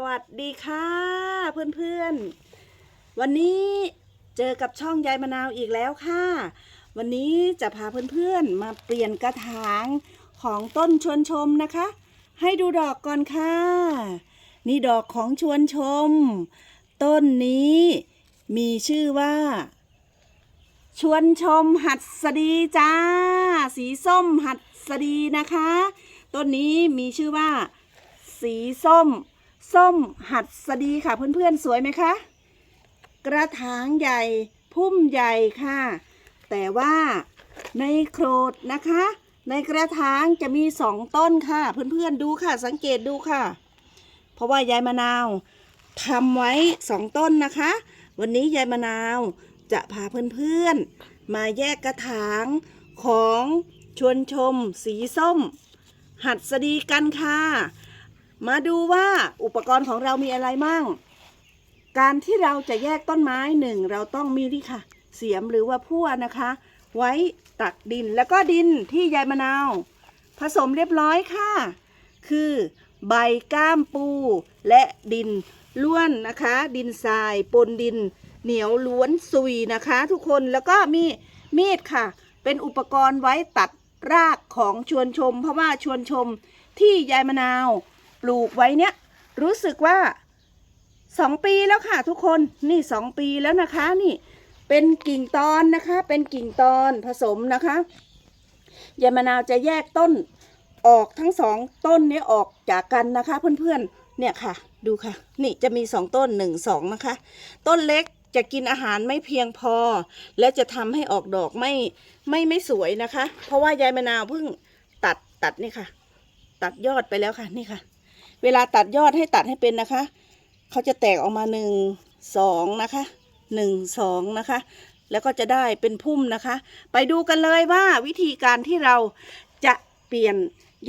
สวัสดีค่ะเพื่อนๆ วันนี้เจอกับช่องยายมะนาวอีกแล้วค่ะ วันนี้จะพาเพื่อนๆ มาเปลี่ยนกระถางของต้นชวนชมนะคะ ให้ดูดอกก่อนค่ะ นี่ดอกของชวนชม ต้นนี้มีชื่อว่า ชวนชมหัดสดีจ้า สีส้มหัดสดีนะคะ ต้นนี้มีชื่อว่า สีส้ม ส้มหัดสดีค่ะเพื่อนๆสวยไหมคะ กระถางใหญ่พุ่มใหญ่ค่ะ แต่ว่าในโครดนะคะ ในกระถางจะมีสองต้นค่ะ เพื่อนๆดูค่ะ สังเกตดูค่ะ เพราะว่ายายมะนาวทำไว้สองต้นนะคะ วันนี้ยายมะนาวจะพาเพื่อนๆ มาแยกกระถางของชวนชม สีส้ม หัดสดีกันค่ะ มาดูว่าอุปกรณ์ของเรามีอะไรมั่ง การที่เราจะแยกต้นไม้หนึ่งเราต้องมีนี่ค่ะ เสียมหรือว่าพั่วนะคะ ไว้ตักดินแล้วก็ดินที่ยายมะนาว ผสมเรียบร้อยค่ะ คือใบก้ามปูและดินล้วนนะคะ ดินทรายปนดิน เหนียวล้วนซุยนะคะ ทุกคนแล้วก็มีมีดค่ะ เป็นอุปกรณ์ไว้ตัดรากของชวนชม เพราะว่าชวนชมที่ยายมะนาว ปลูกไว้เนี่ยรู้สึกว่าสองปีแล้วค่ะทุกคนนี่สองปีแล้วนะคะนี่เป็นกิ่งตอนนะคะ เป็นกิ่งตอนผสมนะคะยายมะนาวจะแยกต้นออกทั้งสองต้นนี้ออกจากกันนะคะ เพื่อนๆเนี่ยค่ะ ดูค่ะ นี่จะมีสองต้นหนึ่งสองนะคะ ต้นเล็กจะกินอาหารไม่เพียงพอ และจะทำให้ออกดอกไม่ไม่ไม่สวยนะคะ เพราะว่ายายมะนาวเพิ่งตัดตัดนี่ค่ะ ตัดยอดไปแล้วค่ะนี่ค่ะ เวลาตัดยอดให้ตัดให้เป็นนะคะ เขาจะแตกออกมาหนึ่งสองนะคะหนึ่งสองนะคะ แล้วก็จะได้เป็นพุ่มนะคะ ไปดูกันเลยว่าวิธีการที่เราจะเปลี่ยน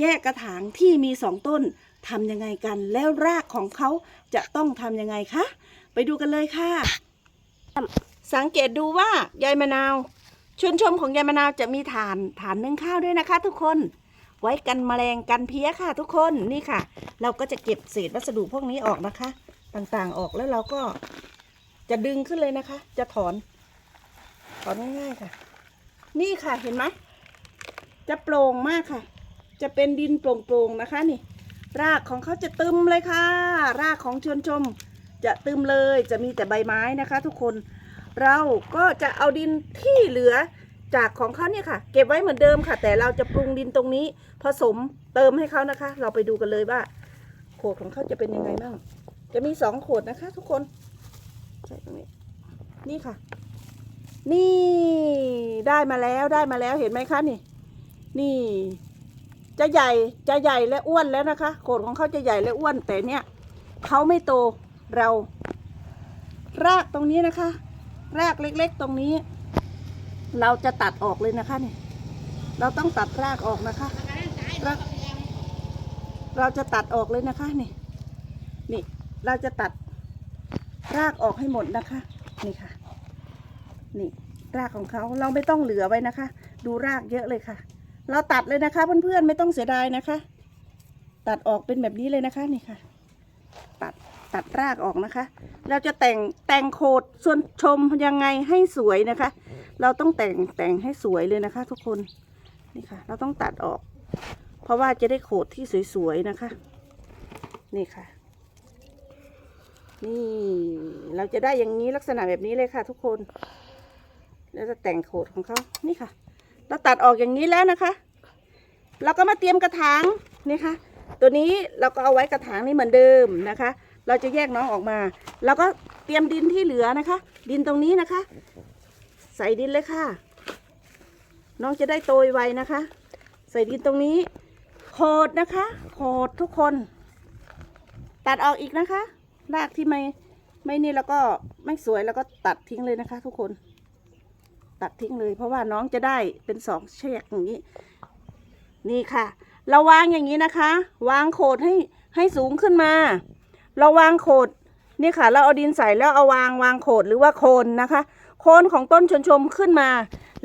แยกกระถางที่มีสองต้นทำยังไงกัน แล้วรากของเขาจะต้องทำยังไงคะ ไปดูกันเลยค่ะ สังเกตดูว่ายายมะนาวชวนชมของยายมะนาวจะมีฐานฐานนึ่งข้าวด้วยนะคะ ทุกคน ไว้กันแมลงกันเพี้ยค่ะทุกคนนี่ค่ะ เราก็จะเก็บเศษวัสดุพวกนี้ออกนะคะ ต่างๆออกแล้วเราก็จะดึงขึ้นเลยนะคะ จะถอนถอนง่ายๆค่ะ นี่ค่ะเห็นไหมจะโปร่งมากค่ะ จะเป็นดินโปร่งๆนะคะนี่ รากของเขาจะตึมเลยค่ะ รากของชวนชม จะตึมเลยจะมีแต่ใบไม้นะคะ ทุกคนเราก็จะเอาดินที่เหลือ จากของเขาเนี่ยค่ะ เก็บไว้เหมือนเดิมค่ะ แต่เราจะปรุงดินตรงนี้ ผสมเติมให้เขานะคะ เราไปดูกันเลยว่าโขดของเขาจะเป็นยังไงบ้างจะมีสองโขดนะคะ ทุกคนใส่ตรงนี้นี่ค่ะ นี่ได้มาแล้วได้มาแล้วเห็นไหมคะนี่ นี่ จะใหญ่จะใหญ่และอ้วนแล้วนะคะ โขดของเขาจะใหญ่และอ้วนแต่เนี่ยเขาไม่โตเรา รากตรงนี้นะคะ รากเล็กๆตรงนี้ เราจะตัดออกเลยนะคะนี่เราต้องตัดรากออกนะคะรากเราจะตัดออกเลยนะคะนี่นี่เราจะตัดรากออกให้หมดนะคะ นี่ค่ะ นี่รากของเขาเราไม่ต้องเหลือไว้นะคะ ดูรากเยอะเลยค่ะ เราตัดเลยนะคะเพื่อนๆไม่ต้องเสียดายนะคะ ตัดออกเป็นแบบนี้เลยนะคะนี่ค่ะ ตัดตัดรากออกนะคะ เราจะแต่งแต่งโคดส่วนชมยังไงให้สวยนะคะ เราต้องแต่งแต่งให้สวยเลยนะคะ ทุกคนนี่ค่ะ เราต้องตัดออก เพราะว่าจะได้โขดที่สวยๆนะคะ นี่ค่ะ นี่เราจะได้อย่างนี้ลักษณะแบบนี้เลยค่ะ ทุกคนเราจะแต่งโขดของเขานี่ค่ะ เราตัดออกอย่างนี้แล้วนะคะ เราก็มาเตรียมกระถางนี่ค่ะ ตัวนี้เราก็เอาไว้กระถางนี้เหมือนเดิมนะคะ เราจะแยกน้องออกมา แล้วก็เตรียมดินที่เหลือนะคะ ดินตรงนี้นะคะ ใส่ดินเลยค่ะ น้องจะได้โตไวนะคะ ใส่ดินตรงนี้โคดนะคะโคดทุกคน ตัดออกอีกนะคะรากที่ไม่ไม่นี่แล้วก็ไม่สวยแล้วก็ตัดทิ้งเลยนะคะ ทุกคน ตัดทิ้งเลย เพราะว่าน้องจะได้เป็นสองเชือกอย่างนี้ นี่ค่ะ เราวางอย่างนี้นะคะ วางโขดให้ให้สูงขึ้นมา เราวางโขดนี่ค่ะ เราเอาดินใส่แล้วเอาวางวางโขดหรือว่าโคนนะคะ โคนของต้นชนชมขึ้นมา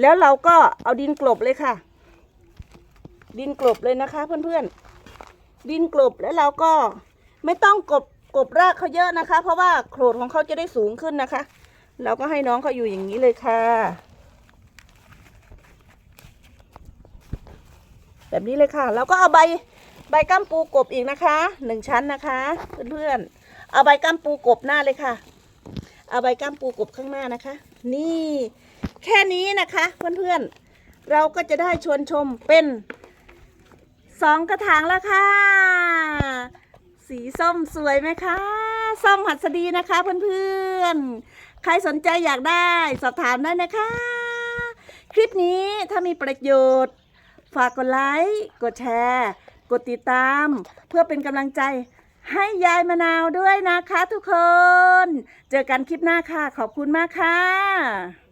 แล้วเราก็เอาดินกลบเลยค่ะ ดินกลบเลยนะคะ เพื่อนๆ ดินกลบแล้วเราก็ไม่ต้องกบกบรากเขาเยอะนะคะ เพราะว่าโขดของเขาจะได้สูงขึ้นนะคะ เราก็ให้น้องเขาอยู่อย่างนี้เลยค่ะ แบบนี้เลยค่ะแล้วก็เอาใบใบก้ามปูกบอีกนะคะหนึ่งชั้นนะคะ เพื่อนๆเอาใบก้ามปูกบหน้าเลยค่ะ เอาใบก้ามปูกบข้างหน้านะคะ นี่แค่นี้นะคะ เพื่อนๆ เราก็จะได้ชวนชมเป็นสองกระถางแล้วค่ะ สีส้มสวยไหมคะส้มหัสดีนะคะเพื่อนๆ ใครสนใจอยากได้สอบถามได้นะคะ คลิปนี้ถ้ามีประโยชน์ ฝากกดไลค์ กดแชร์ กดติดตาม เพื่อเป็นกำลังใจ ให้ยายมะนาวด้วยนะคะทุกคน เจอกันคลิปหน้าค่ะ ขอบคุณมากค่ะ